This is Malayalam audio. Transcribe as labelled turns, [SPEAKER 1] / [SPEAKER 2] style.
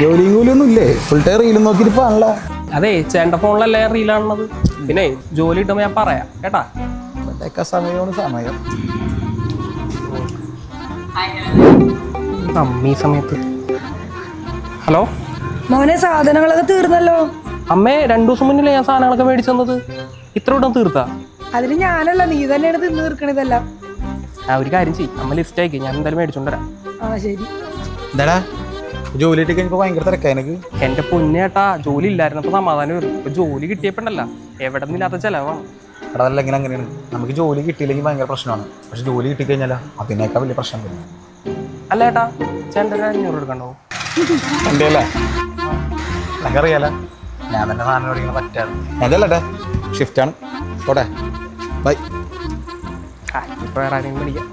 [SPEAKER 1] ജോലിയും കൂലിയൊന്നും ഇല്ലേ? ഫുൾ ടൈം റീലും നോക്കിയിരിപ്പാണല്ലോ
[SPEAKER 2] അതെ ചേട്ടന്റെ ഫോണിലല്ലേ റീലാണുള്ളത് പിന്നെ ജോലി കിട്ടുമ്പോൾ ഞാൻ പറയാം കേട്ടാ?
[SPEAKER 1] സമയമാണ് സമയം.
[SPEAKER 2] അമ്മ ഈ സമയത്ത്. ഹലോ?
[SPEAKER 3] മോനെ സാധനങ്ങളൊക്കെ തീർന്നല്ലോ.
[SPEAKER 2] അമ്മേ രണ്ടു ദിവസം മുന്നിലേ ഞാൻ സാധനങ്ങളൊക്കെ മേടിച്ചു തന്നത്? ഇത്ര ഇടം തീർത്താ?
[SPEAKER 3] അതിന് ഞാനല്ല നീ തന്നെയാണ് തിന്ന് തീർക്കണതല്ല.
[SPEAKER 2] ഒരു കാര്യം ചെയ്യും. അമ്മ ലിസ്റ്റ് അയക്കും ഞാൻ എന്തായാലും മേടിച്ചോണ്ട് വരാം.
[SPEAKER 3] ആ ശരി.
[SPEAKER 1] എന്താടാ? ജോലി കിട്ടി കഴിഞ്ഞപ്പോ ഭയങ്കര തിരക്കാ എനിക്ക്
[SPEAKER 2] എന്റെ പൊന്നേട്ടാ ജോലി ഇല്ലായിരുന്നപ്പോ സമാധാനം വരും. ഇപ്പൊ ജോലി കിട്ടിയപ്പോണ്ടല്ല എവിടെ നിന്നില്ലാത്ത ചെലവാണ്
[SPEAKER 1] എടാ അതല്ല അങ്ങനെയാണ്. നമുക്ക് ജോലി കിട്ടിയില്ലെങ്കിൽ ഭയങ്കര പ്രശ്നമാണ്. പക്ഷെ ജോലി കിട്ടിക്കഴിഞ്ഞാൽ അതിനേക്കാൾ വലിയ പ്രശ്നം വരും
[SPEAKER 2] അല്ല ഏട്ടാ ചേട്ടൻ ഒരു അഞ്ഞൂറ് എടുക്കണ്ടോ
[SPEAKER 1] എന്റെ അല്ലേ എനിക്കറിയാലോ. ഞാൻ തന്നെ സാധനം ഇങ്ങനെ പറ്റാറ് അതല്ലേ ഷിഫ്റ്റാണ് പോട്ടെ. ബൈ
[SPEAKER 2] ആ ഇപ്പൊ വേറെ ആരെങ്കിലും വിളിക്കാം.